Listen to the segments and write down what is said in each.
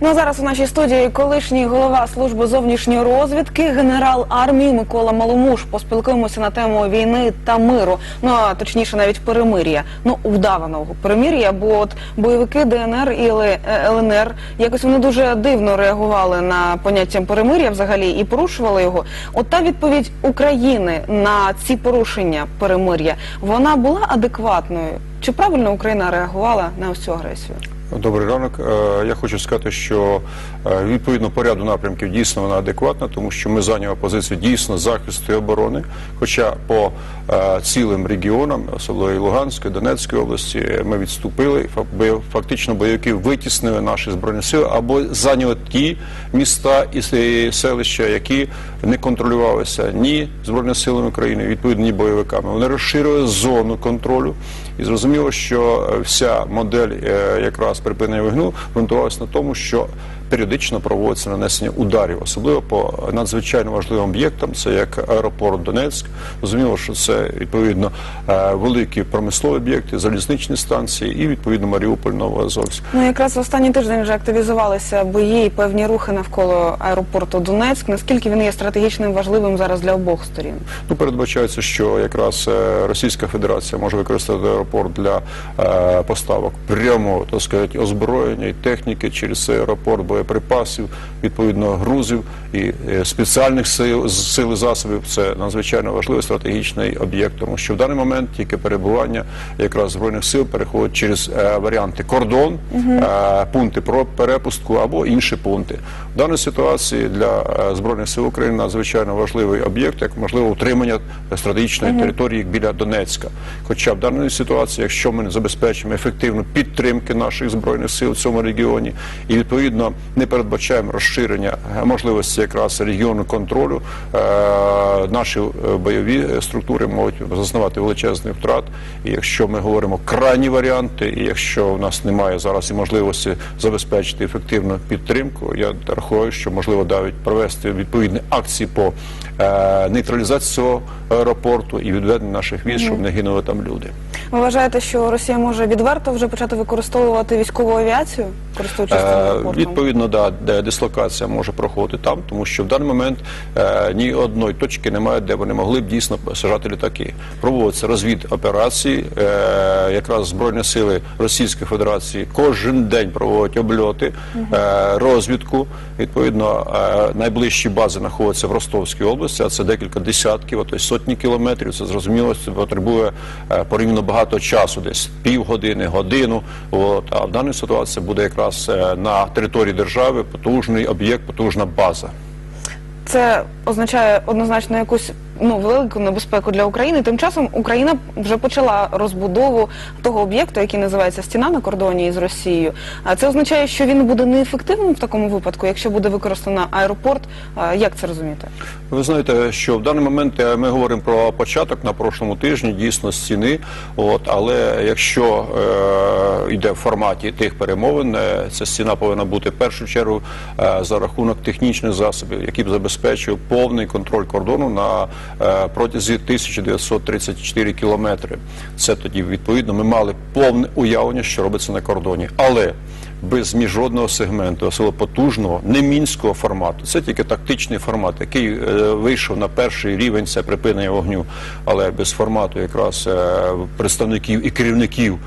Ну а зараз у нашій студії колишній голова служби зовнішньої розвідки, генерал армії Микола Маломуш. Поспілкуємося на тему війни та миру. Ну а точніше, навіть перемир'я. Ну вдаваного перемир'я, бо от бойовики ДНР і е, ЛНР якось вони дуже дивно реагували на поняття перемир'я взагалі і порушували його. От та відповідь України на ці порушення перемир'я вона була адекватною. Чи правильно Україна реагувала на ось цю агресію? Добрий ранок. Е, Я хочу сказати, що е, відповідно по ряду напрямків дійсно вона адекватна, тому що ми зайняли позицію дійсно захисту і оборони. Хоча по е, цілим регіонам, особливо Луганської, Донецької області, ми відступили. Фа- Фактично бойовики витіснили наші збройні сили або зайняли ті міста і селища, які не контролювалися ні збройними силами України, відповідно ні бойовиками. Вони розширили зону контролю. І зрозуміло, що е, вся модель е, якраз припинення вогню ґрунтувалася на тому, що періодично проводиться нанесення ударів, особливо по надзвичайно важливим об'єктам, це як аеропорт Донецьк. Зрозуміло, що це відповідно е, великі промислові об'єкти, залізничні станції і відповідно Маріуполь, Новоазовськ. Ну якраз в останній тиждень вже активізувалися бої і певні рухи навколо аеропорту Донецьк. Наскільки він є стратегічним важливим зараз для обох сторін? Ну, передбачається, що якраз е, Російська Федерація може використати аеропорт для е, поставок прямо так сказати, озброєння і техніки через цей аеропорт, боєприпасів, відповідно грузів і е, спеціальних сил, сил і засобів. Це надзвичайно важливий стратегічний об'єкт, тому що в даний момент тільки перебування якраз збройних сил переходить через е, варіанти кордон, е, пункти про перепустку або інші пункти. В даній ситуації для е, збройних сил України надзвичайно важливий об'єкт, як можливо утримання стратегічної території біля Донецька. Хоча в даній ситуації, якщо ми не забезпечимо ефективну підтримки наших збройних сил в цьому регіоні і відповідно не передбачаємо розширення е, можливості якраз регіону контролю, е, наші е, бойові структури можуть зазнавати величезних втрат. І якщо ми говоримо крайні варіанти, і якщо у нас немає зараз і можливості забезпечити ефективну підтримку, я рахую, що можливо навіть провести відповідні акції по нейтралізації цього аеропорту і відведення наших військ, щоб не гинули там люди. Ви вважаєте, що Росія може відверто вже почати використовувати військову авіацію, користуючись цим аеропортом? Відповідно, да, де дислокація може проходити там, тому що в даний момент е, ні одної точки немає, де вони могли б дійсно сажати літаки. Проводяться розвід операції. Е, якраз збройні сили Російської Федерації кожен день проводять обльоти, е, розвідку. Відповідно, е, найближчі бази знаходяться в Ростовській області, а це декілька десятків, а то й сотні кілометрів. Це зрозуміло, це потребує е, порівняно багато часу, десь півгодини, годину. От а в даній ситуації буде якраз е, на території держави потужний об'єкт, потужна база. Це означає однозначно якусь ну велику небезпеку для України. Тим часом Україна вже почала розбудову того об'єкту, який називається стіна на кордоні із Росією. А це означає, що він буде неефективним в такому випадку, якщо буде використано аеропорт. Як це розуміти? Ви знаєте, що в даний момент е, ми говоримо про початок на прошлому тижні, дійсно стіни. От але якщо е, йде в форматі тих перемовин, е, ця стіна повинна бути в першу чергу е, за рахунок технічних засобів, які б забезпечив повний контроль кордону на протязі 1934 кілометри. Це тоді відповідно ми мали повне уявлення, що робиться на кордоні, але без міжнародного сегменту, особливо потужного, не мінського формату. Це тільки тактичний формат, який е, вийшов на перший рівень це припинення вогню, але без формату якраз е, представників і керівників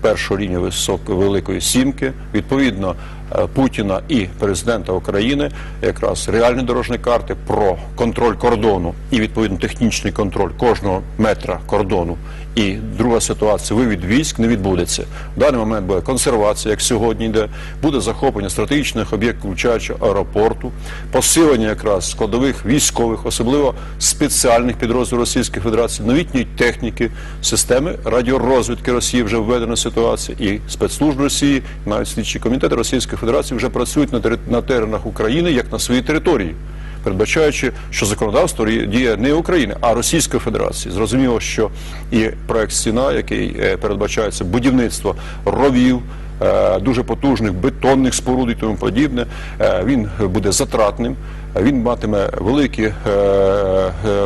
першого рівня високої великої сімки, відповідно. Е, Путіна і президента України якраз реальні дорожні карти про контроль кордону і відповідно технічний контроль кожного метра кордону. І друга ситуація вивід військ не відбудеться. В даний момент буде консервація, як сьогодні йде, буде захоплення стратегічних об'єктів, включаючи аеропорту, посилення якраз складових військових, особливо спеціальних підрозділів Російської Федерації, новітньої техніки, системи радіорозвідки Росії вже введена ситуація, і спецслужби Росії, навіть слідчі комітети Російської Федерації вже працюють на, тери- на теренах України як на своїй території передбачаючи, що законодавство діє не України, а Російської Федерації. Зрозуміло, що і проект стіна, який е, передбачається будівництво ровів. е, Дуже потужних бетонних споруд і тому подібне. е, Він буде затратним, він матиме великі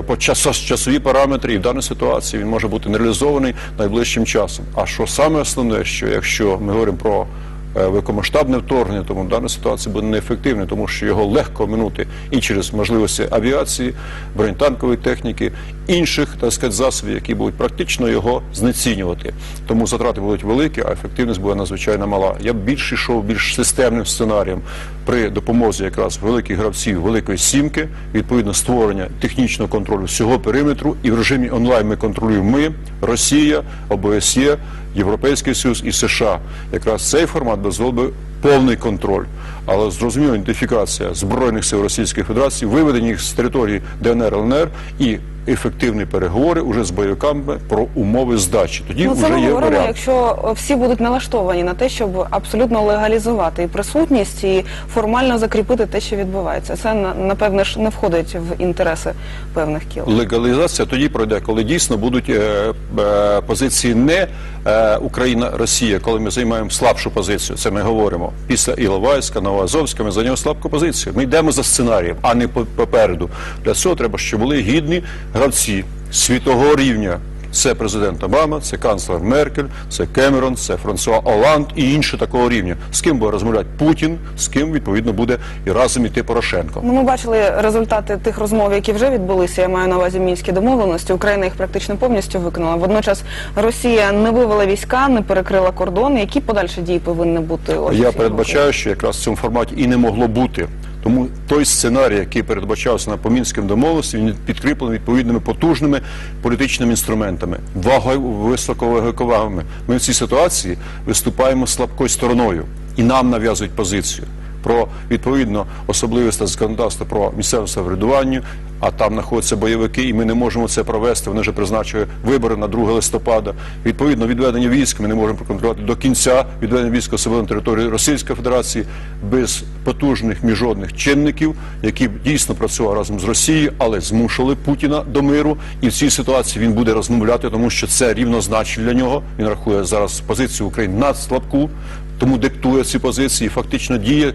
по часові параметри, і в даній ситуації він може бути не реалізований найближчим часом. А що саме основне, що якщо ми говоримо про великомасштабне вторгнення, тому дана ситуація буде неефективною, тому що його легко минути і через можливості авіації, бронетанкової техніки, інших так сказати, засобів, які будуть практично його знецінювати. Тому затрати будуть великі, а ефективність буде надзвичайно мала. Я б більш йшов більш системним сценарієм при допомозі якраз великих гравців великої сімки, відповідно створення технічного контролю всього периметру, і в режимі онлайн ми контролюємо ми, Росія, ОБСЄ, Європейський Союз і США. Якраз цей формат дозволив би повний контроль. Але зрозуміло, ідентифікація збройних сил Російської Федерації, виведення їх з території ДНР, ЛНР і ефективні переговори уже з бойовиками про умови здачі. Тоді Ну, це вже ми є говоримо, варіант. якщо всі будуть налаштовані на те, щоб абсолютно легалізувати і присутність, і формально закріпити те, що відбувається. Це напевне ж не входить в інтереси певних кіл. Легалізація тоді пройде, коли дійсно будуть е, е, позиції не е, Україна, Росія, коли ми займаємо слабшу позицію. Це ми говоримо після Іловайська, Новоазовська, ми зайняли слабку позицію. Ми йдемо за сценарієм, а не по- попереду. Для цього треба, щоб були гідні гравці світового рівня. Це президент Обама, це канцлер Меркель, це Кемерон, це Франсуа Оланд і інші такого рівня. З ким буде розмовляти Путін, з ким відповідно буде і разом іти Порошенко. Ну, ми бачили результати тих розмов, які вже відбулися. Я маю на увазі мінські домовленості. Україна їх практично повністю виконала. Водночас Росія не вивела війська, не перекрила кордон. Які подальші дії повинні бути? Я передбачаю, що якраз в цьому форматі і не могло бути. Тому той сценарій, який передбачався на помінським домовленості, він підкріплений відповідними потужними політичними інструментами, вагою високоваговими. Ми в цій ситуації виступаємо слабкою стороною і нам нав'язують позицію про відповідно особливості законодавства про місцеве самоврядування, а там знаходяться бойовики, і ми не можемо це провести. Вони вже призначили вибори на 2 листопада. Відповідно, відведення військ ми не можемо проконтролювати до кінця відведення військ особливо на території Російської Федерації без потужних міжнародних чинників, які дійсно працювали разом з Росією, але змушували Путіна до миру. І в цій ситуації він буде розмовляти, тому що це рівнозначно для нього. Він рахує зараз позицію України надслабку. Тому диктує ці позиції, фактично діє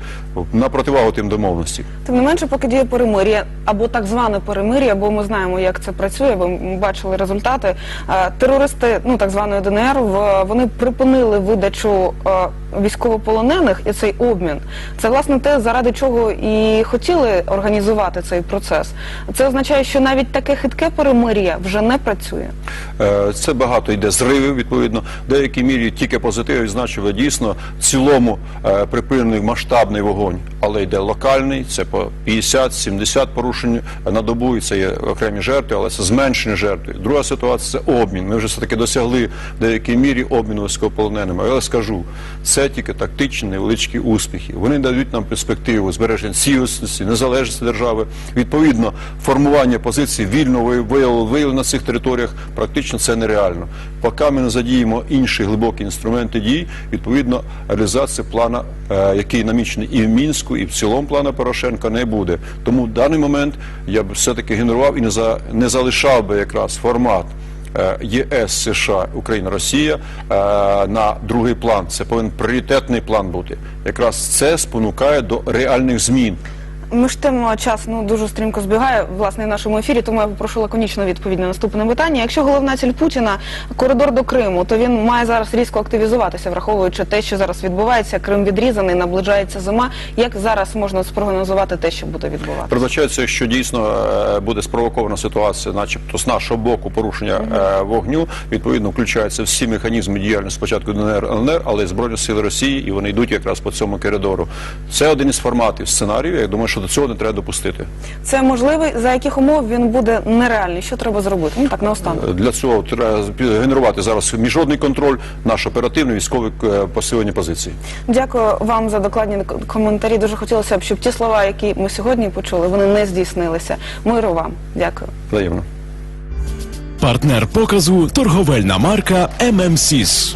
на противагу тим домовленості. Тим не менше, поки діє перемир'я або так зване перемир'я, бо ми знаємо, як це працює. бо ми бачили результати. Е, Терористи, ну так званої ДНР, вони припинили видачу е, військовополонених і цей обмін. Це власне те, заради чого і хотіли організувати цей процес. Це означає, що навіть таке хитке перемир'я вже не працює. Е, Це багато йде зривів, відповідно. В деякій мірі тільки позитив відзначили дійсно цілому е, припинений масштабний вогонь, але йде локальний, це по 50-70 порушень на добу, і це є окремі жертви, але це зменшення жертви. Друга ситуація це обмін. Ми вже все-таки досягли в деякій мірі обміну військовополоненими. Але скажу, це тільки тактичні невеличкі успіхи. Вони дають нам перспективу збереження цілісності, незалежності держави. Відповідно, формування позицій вільно виявлено на цих територіях практично це нереально. Поки ми не задіємо інші глибокі інструменти дій, відповідно, реалізація плана, е, який намічений і в Мінську, і в цілому плана Порошенка, не буде. Тому в даний момент я б все-таки генерував і не за не залишав би якраз формат. е, ЄС, США, Україна, Росія е, на другий план. Це повинен пріоритетний план бути. Якраз це спонукає до реальних змін. Ми ж тим час ну дуже стрімко збігає власне в нашому ефірі, тому я попрошу лаконічно відповідь на наступне питання. Якщо головна ціль Путіна коридор до Криму, то він має зараз різко активізуватися, враховуючи те, що зараз відбувається. Крим відрізаний, наближається зима. Як зараз можна спрогнозувати те, що буде відбуватися? Передбачається, що дійсно е, буде спровокована ситуація, начебто з нашого боку порушення е, вогню. Відповідно, включаються всі механізми діяльності спочатку ДНР, ЛНР, але збройні сили Росії, і вони йдуть якраз по цьому коридору. Це один із форматів сценарію. Я думаю, що до цього не треба допустити. Це можливий, за яких умов він буде нереальний. Що треба зробити? Ну так наостанок. Для цього треба генерувати зараз міжнародний контроль, наш оперативний військовий е, посилення позицій. Дякую вам за докладні коментарі. Дуже хотілося б, щоб ті слова, які ми сьогодні почули, вони не здійснилися. Миру вам. Дякую. Взаємно. Партнер показу торговельна марка ММСІС.